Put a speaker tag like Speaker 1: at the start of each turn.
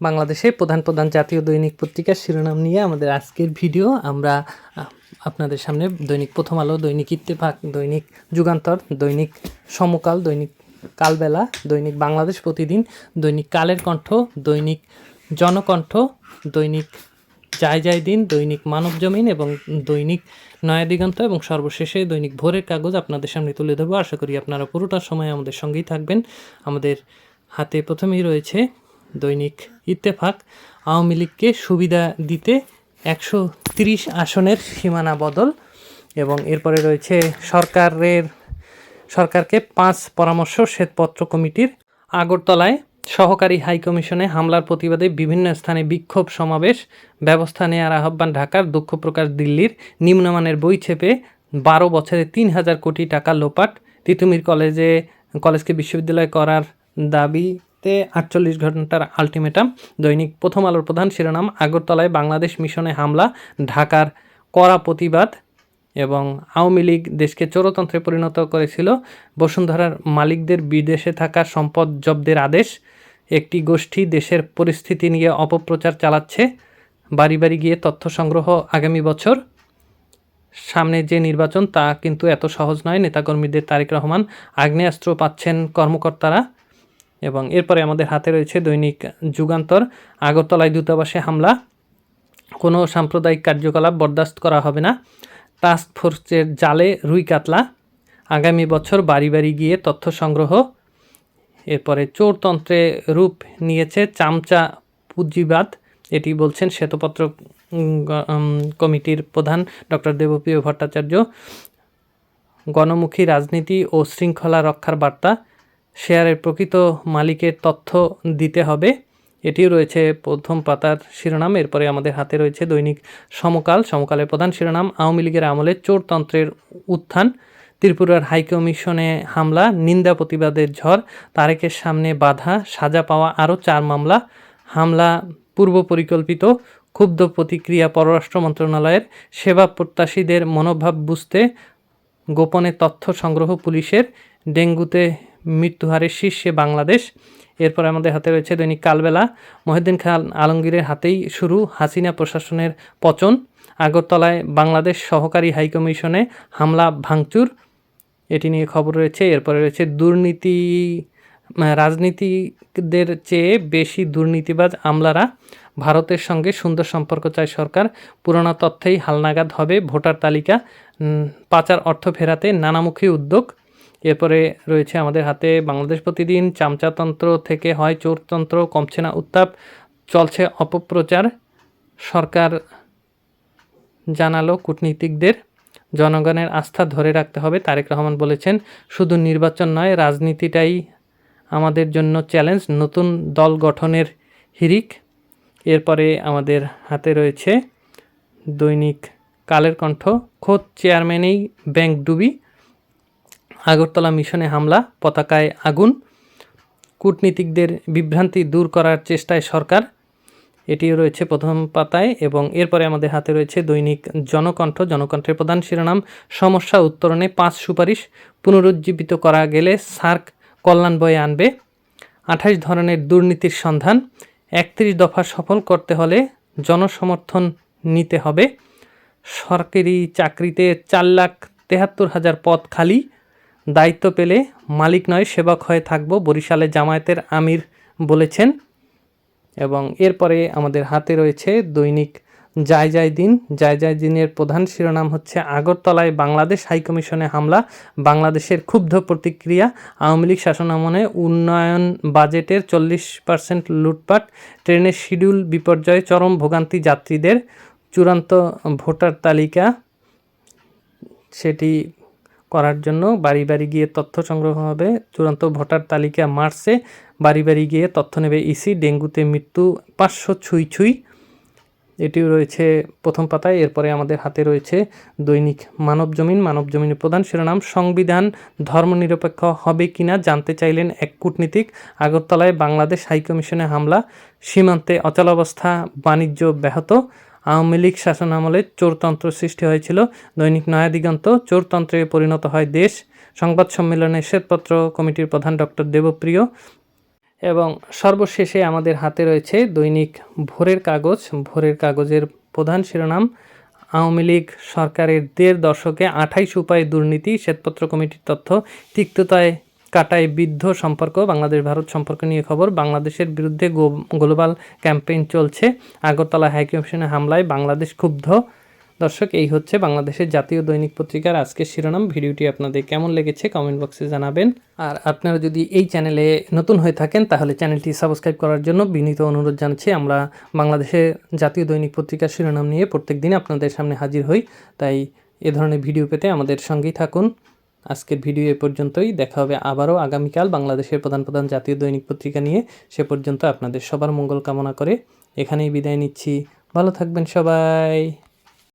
Speaker 1: বাংলাদেশে প্রধান প্রধান জাতীয় দৈনিক পত্রিকার শিরোনাম নিয়ে আমাদের আজকের ভিডিও। আমরা আপনাদের সামনে দৈনিক প্রথম আলো, দৈনিক ইত্তেফাক, দৈনিক যুগান্তর, দৈনিক সমকাল, দৈনিক কালবেলা, দৈনিক বাংলাদেশ প্রতিদিন, দৈনিক কালের কণ্ঠ, দৈনিক জনকণ্ঠ, দৈনিক যায় যায় দিন, দৈনিক মানব জমিন এবং দৈনিক নয়া দিগন্ত এবং সর্বশেষে দৈনিক ভোরের কাগজ আপনাদের সামনে তুলে ধরবো। আশা করি আপনারা পুরোটা সময় আমাদের সঙ্গেই থাকবেন। আমাদের হাতে প্রথমেই রয়েছে দৈনিক ইত্তেফাক। আওয়ামী লীগকে সুবিধা দিতে একশো তিরিশ আসনের সীমানা বদল এবং এরপরে রয়েছে সরকারের, সরকারকে পাঁচ পরামর্শ শ্বেতপত্র কমিটির আগরতলায় সহকারী হাইকমিশনে হামলার প্রতিবাদে বিভিন্ন স্থানে বিক্ষোভ সমাবেশ। ব্যবস্থা নেওয়ার আহ্বান ঢাকার দুঃখ প্রকাশ দিল্লির নিম্নমানের বই ছেপে বারো বছরে তিন হাজার কোটি টাকা লোপাট। তিতুমির কলেজে, কলেজকে বিশ্ববিদ্যালয় করার দাবিতে আটচল্লিশ ঘণ্টার আলটিমেটাম দৈনিক প্রথম আলোর প্রধান শিরোনাম, আগরতলায় বাংলাদেশ মিশনে হামলা, ঢাকার কড়া প্রতিবাদ এবং আওয়ামী লীগ দেশকে চোরতন্ত্রে পরিণত করেছিল। বসুন্ধরার মালিকদের বিদেশে থাকা সম্পদ জব্দের আদেশ, একটি গোষ্ঠী দেশের পরিস্থিতি নিয়ে অপপ্রচার চালাচ্ছে, বাড়ি বাড়ি গিয়ে তথ্য সংগ্রহ আগামী বছর। সামনে যে নির্বাচন তা কিন্তু এত সহজ নয়, নেতাকর্মীদের তারেক রহমান আগ্নেয়াস্ত্র পাচ্ছেন কর্মকর্তারা। এবং এরপরে আমাদের হাতে রয়েছে দৈনিক যুগান্তর। আগরতলায় দূতাবাসে হামলা। কোনো সাম্প্রদায়িক কার্যকলাপ বরদাস্ত করা হবে না। টাস্ক ফোর্সের জালে রুই কাতলা। আগামী বছর বাড়ি বাড়ি গিয়ে তথ্য সংগ্রহ। এরপরে চোরতন্ত্রে রূপ নিয়েছে চামচা পুঁজিবাদ। এটি বলছেন শ্বেতপত্র কমিটির প্রধান ডক্টর দেবপ্রিয় ভট্টাচার্য। গণমুখী রাজনীতি ও শৃঙ্খলা রক্ষার বার্তা। শেয়ারের প্রকৃত মালিকের তথ্য দিতে হবে। এটিও রয়েছে প্রথম পাতার শিরোনাম। এরপরে আমাদের হাতে রয়েছে দৈনিক সমকাল। সমকালের প্রধান শিরোনাম, আওয়ামী লীগের আমলে চোরতন্ত্রের উত্থান, ত্রিপুরার হাইকমিশনে হামলা, নিন্দা প্রতিবাদের ঝড়, তারেকের সামনে বাধা, সাজা পাওয়া আরও চার মামলা, হামলা পূর্ব পরিকল্পিত, ক্ষুব্ধ প্রতিক্রিয়া পররাষ্ট্র মন্ত্রণালয়ের, সেবা প্রত্যাশীদের মনোভাব বুঝতে, গোপনে তথ্য সংগ্রহ পুলিশের, ডেঙ্গুতে মৃত্যুহারের শীর্ষে বাংলাদেশ। এরপর আমাদের হাতে রয়েছে দৈনিক কালবেলা। মহিউদ্দিন খান আলমগীরের হাতেই শুরু হাসিনা প্রশাসনের পচন আগরতলায় বাংলাদেশ সহকারী হাইকমিশনে হামলা, ভাঙচুর। এটি নিয়ে খবর রয়েছে। এরপরে রয়েছে দুর্নীতি রাজনীতিকদের চেয়ে বেশি দুর্নীতিবাজ আমলারা। ভারতের সঙ্গে সুন্দর সম্পর্ক চায় সরকার। পুরোনো তথ্যেই হালনাগাদ হবে ভোটার তালিকা। পাচার অর্থ ফেরাতে নানামুখী উদ্যোগ। এরপরে রয়েছে আমাদের হাতে বাংলাদেশ প্রতিদিন চামচাতন্ত্র থেকে হয় চোরতন্ত্র, কমছে না উত্তাপ, চলছে অপপ্রচার। সরকার জানালো কূটনীতিকদের, জনগণের আস্থা ধরে রাখতে হবে। তারেক রহমান বলেছেন, শুধু নির্বাচন নয়, রাজনীতিটাই আমাদের জন্য চ্যালেঞ্জ, নতুন দল গঠনের হিরিক। এরপরে আমাদের হাতে রয়েছে দৈনিক কালের কণ্ঠ। খোদ চেয়ারম্যানেই ব্যাংক ডুবি। আগরতলা মিশনে হামলা, পতাকায় আগুন, কূটনীতিকদের বিভ্রান্তি দূর করার চেষ্টায় সরকার। এটিও রয়েছে প্রথম পাতায় এবং এরপরে আমাদের হাতে রয়েছে দৈনিক জনকণ্ঠ। জনকণ্ঠের প্রধান শিরোনাম, সমস্যা উত্তরণে পাঁচ সুপারিশ পুনরুজ্জীবিত করা গেলে সার্ক কল্যাণ বয়ে আনবে। আঠাশ ধরনের দুর্নীতির সন্ধান, একত্রিশ দফা সফল করতে হলে জনসমর্থন নিতে হবে। সরকারি চাকরিতে চার লাখ তেহাত্তর হাজার পদ খালি দায়িত্ব পেলে মালিক নয়, সেবক হয়ে থাকব, বরিশালে জামায়াতের আমির বলেছেন। এবং এরপরে আমাদের হাতে রয়েছে দৈনিক যায় যায় দিন। যায় যায় দিনের প্রধান শিরোনাম হচ্ছে আগরতলায় বাংলাদেশ হাইকমিশনে হামলা, বাংলাদেশের ক্ষুব্ধ প্রতিক্রিয়া, আওয়ামী লীগ শাসনামলে উন্নয়ন বাজেটের চল্লিশ পার্সেন্ট লুটপাট, ট্রেনের শিডিউল বিপর্যয়ে চরম ভোগান্তি যাত্রীদের, চূড়ান্ত ভোটার তালিকা, সেটি করার জন্য বাড়ি বাড়ি গিয়ে তথ্য সংগ্রহ হবে। চূড়ান্ত ভোটার তালিকা মার্চে বাড়ি বাড়ি গিয়ে তথ্য নেবে ইসি। ডেঙ্গুতে মৃত্যু পাঁচশো ছুঁই ছুঁই। এটিও রয়েছে প্রথম পাতায়। এরপরে আমাদের হাতে রয়েছে দৈনিক মানব জমিন। মানব জমিনের প্রধান শিরোনাম, সংবিধান ধর্মনিরপেক্ষ হবে কিনা জানতে চাইলেন এক কূটনীতিক। আগরতলায় বাংলাদেশ হাইকমিশনে হামলা। সীমান্তে অচলাবস্থা বাণিজ্য ব্যাহত। আওয়ামী লীগ শাসনামলে চোরতন্ত্র সৃষ্টি হয়েছিল। দৈনিক নয়া দিগন্ত, চোরতন্ত্রে পরিণত হয় দেশ। সংবাদ সম্মেলনে শ্বেতপত্র কমিটির প্রধান ডক্টর দেবপ্রিয়। এবং সর্বশেষে আমাদের হাতে রয়েছে দৈনিক ভোরের কাগজ। ভোরের কাগজের প্রধান শিরোনাম, আওয়ামী লীগ সরকারের দেড় দশকে আঠাইশ উপায় দুর্নীতি, শ্বেতপত্র কমিটির তথ্য তিক্ততায় কাটায় বিদ্ধ সম্পর্ক, বাংলাদেশ ভারত সম্পর্ক নিয়ে খবর। বাংলাদেশের বিরুদ্ধে গ্লোবাল ক্যাম্পেইন চলছে। আগরতলা হাইকমিশনে হামলায় বাংলাদেশ ক্ষুব্ধ। দর্শক, এই হচ্ছে বাংলাদেশের জাতীয় দৈনিক পত্রিকার আজকের শিরোনাম। ভিডিওটি আপনাদের কেমন লেগেছে কমেন্ট বক্সে জানাবেন। আর আপনারা যদি এই চ্যানেলে নতুন হয়ে থাকেন, তাহলে চ্যানেলটি সাবস্ক্রাইব করার জন্য বিনীত অনুরোধ জানাচ্ছি। আমরা বাংলাদেশের জাতীয় দৈনিক পত্রিকার শিরোনাম নিয়ে প্রত্যেক দিন আপনাদের সামনে হাজির হই। তাই এ ধরনের ভিডিও পেতে আমাদের সঙ্গেই থাকুন। আজকের ভিডিও এ পর্যন্তই। দেখা হবে আবারও আগামীকাল বাংলাদেশের প্রধান প্রধান জাতীয় দৈনিক পত্রিকা নিয়ে। সে পর্যন্ত আপনাদের সবার মঙ্গল কামনা করে এখানেই বিদায় নিচ্ছি। ভালো থাকবেন সবাই।